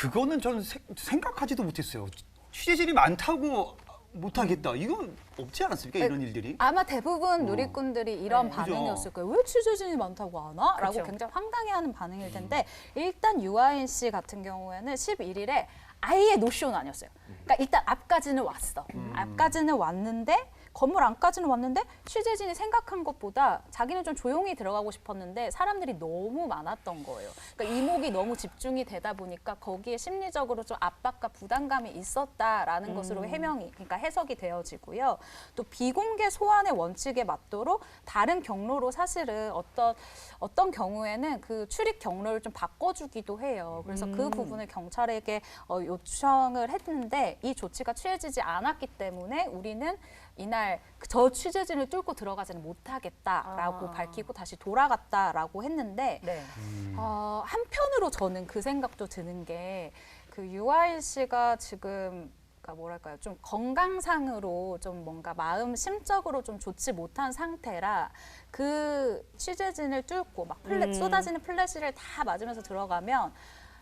그거는 저는 세- 생각하지도 못했어요. 취재진이 많다고 못하겠다. 이건 없지 않았습니까? 이런 일들이. 아마 대부분 누리꾼들이 이런 네. 반응이었을 거예요. 왜 취재진이 많다고 안 와? 라고 그렇죠. 굉장히 황당해하는 반응일 텐데 일단 유아인 씨 같은 경우에는 11일에 아예 노쇼는 아니었어요. 그러니까 일단 앞까지는 왔어. 앞까지는 왔는데 건물 안까지는 왔는데 취재진이 생각한 것보다 자기는 좀 조용히 들어가고 싶었는데 사람들이 너무 많았던 거예요. 그러니까 이목이 너무 집중이 되다 보니까 거기에 심리적으로 좀 압박과 부담감이 있었다라는 것으로 해명이 그러니까 해석이 되어지고요. 또 비공개 소환의 원칙에 맞도록 다른 경로로 사실은 어떤 어떤 경우에는 그 출입 경로를 좀 바꿔주기도 해요. 그래서 그 부분을 경찰에게 어, 요청을 했는데 이 조치가 취해지지 않았기 때문에 우리는 이날 저 취재진을 뚫고 들어가지는 못하겠다라고 아. 밝히고 다시 돌아갔다라고 했는데 네. 어, 한편으로 저는 그 생각도 드는 게 그 유아인 씨가 지금 그러니까 뭐랄까요 좀 건강상으로 좀 뭔가 마음 심적으로 좀 좋지 못한 상태라 그 취재진을 뚫고 막 플래, 음. 쏟아지는 플래시를 다 맞으면서 들어가면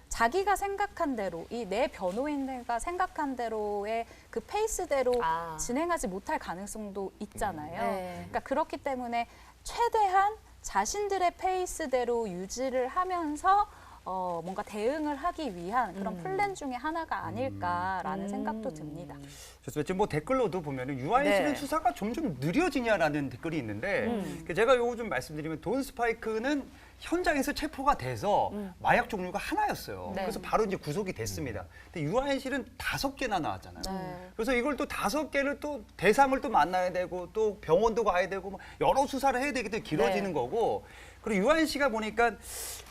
자기가 생각한 대로 이 내 변호인들과 생각한 대로의 그 페이스대로 아. 진행하지 못할 가능성도 있잖아요. 네. 그러니까 그렇기 때문에 최대한 자신들의 페이스대로 유지를 하면서 어, 뭔가 대응을 하기 위한 그런 음. 플랜 중에 하나가 아닐까라는 음. 생각도 듭니다. 그래서 지금 뭐 댓글로도 보면은 유아인 네. 씨는 수사가 점점 느려지냐라는 댓글이 있는데 음. 그 제가 요거 좀 말씀드리면 돈 스파이크는 현장에서 체포가 돼서 마약 종류가 하나였어요. 음. 네. 그래서 바로 이제 구속이 됐습니다. 근데 유아인 씨는 다섯 개나 나왔잖아요. 네. 그래서 이걸 또 다섯 개를 또 대상을 또 만나야 되고 또 병원도 가야 되고 뭐 여러 수사를 해야 되기 때문에 길어지는 네. 거고 그리고 유아인 씨가 보니까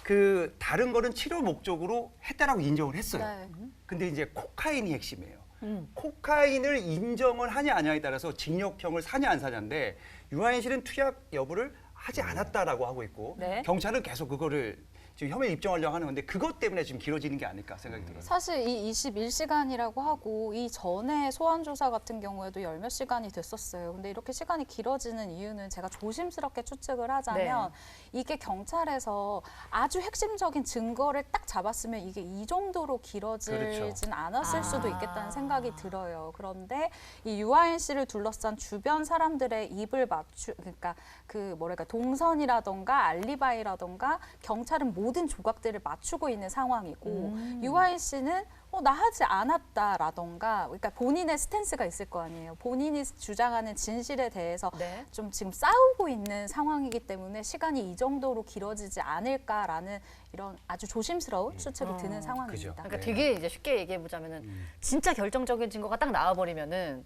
그 다른 거는 치료 목적으로 했다라고 인정을 했어요. 네. 근데 이제 코카인이 핵심이에요. 음. 코카인을 인정을 하냐 안 하냐에 따라서 징역형을 사냐 안 사냐인데 유아인 씨는 투약 여부를 하지 않았다라고 하고 있고 네. 경찰은 계속 그거를 지금 혐의 입증하려고 하는 건데 그것 때문에 지금 길어지는 게 아닐까 생각이 들어요. 사실 이 21시간이라고 하고 이 전에 소환 조사 같은 경우에도 열 몇 시간이 됐었어요. 근데 이렇게 시간이 길어지는 이유는 제가 조심스럽게 추측을 하자면 이게 경찰에서 아주 핵심적인 증거를 딱 잡았으면 이게 이 정도로 길어지진 그렇죠. 않았을 아. 수도 있겠다는 생각이 들어요. 그런데 이 유아인 씨를 둘러싼 주변 사람들의 입을 맞추 그러니까 그 뭐랄까 동선이라던가 알리바이라던가 경찰은 모든 조각들을 맞추고 있는 상황이고 음. 유아인 씨는 어, 나 하지 않았다라던가 그러니까 본인의 스탠스가 있을 거 아니에요. 본인이 주장하는 진실에 대해서 네. 좀 지금 싸우고 있는 상황이기 때문에 시간이 이 정도로 길어지지 않을까라는 이런 아주 조심스러운 추측이 어, 드는 상황입니다. 그죠. 그러니까 네. 되게 이제 쉽게 얘기해 보자면은 진짜 결정적인 증거가 딱 나와 버리면은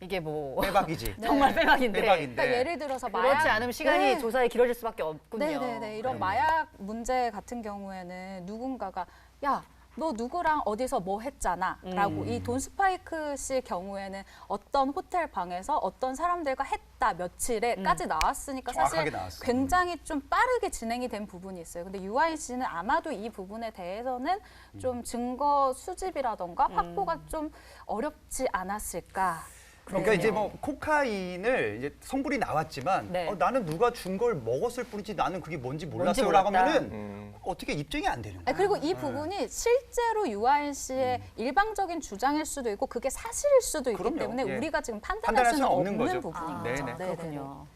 이게 뭐 빼박이지. 정말 빼박인데. 빼박인데. 그러니까 예를 들어서 그렇지 마약 않으면 시간이 네. 조사에 길어질 수밖에 없군요. 네네네 이런 그럼요. 마약 문제 같은 경우에는 누군가가 야 너 누구랑 어디서 뭐 했잖아라고 음. 이돈 스파이크 씨 경우에는 어떤 호텔 방에서 어떤 사람들과 했다 며칠에까지 나왔으니까 사실 정확하게 나왔어요. 굉장히 좀 빠르게 진행이 된 부분이 있어요. 근데 유아인 씨는 아마도 이 부분에 대해서는 좀 증거 수집이라던가 확보가 좀 어렵지 않았을까. 그러니까 네. 이제 뭐 코카인을 이제 성분이 나왔지만 네. 어, 나는 누가 준 걸 먹었을 뿐이지 나는 그게 뭔지 몰랐어요라고. 하면은 어떻게 입증이 안 되는 아, 거예요. 그리고 이 부분이 실제로 유아인 씨의 일방적인 주장일 수도 있고 그게 사실일 수도 있기 그럼요. 때문에 예. 우리가 지금 판단할 판단할 수는 수는 없는 없는, 거죠. 부분입니다. 네네. 네네 네. 그렇군요.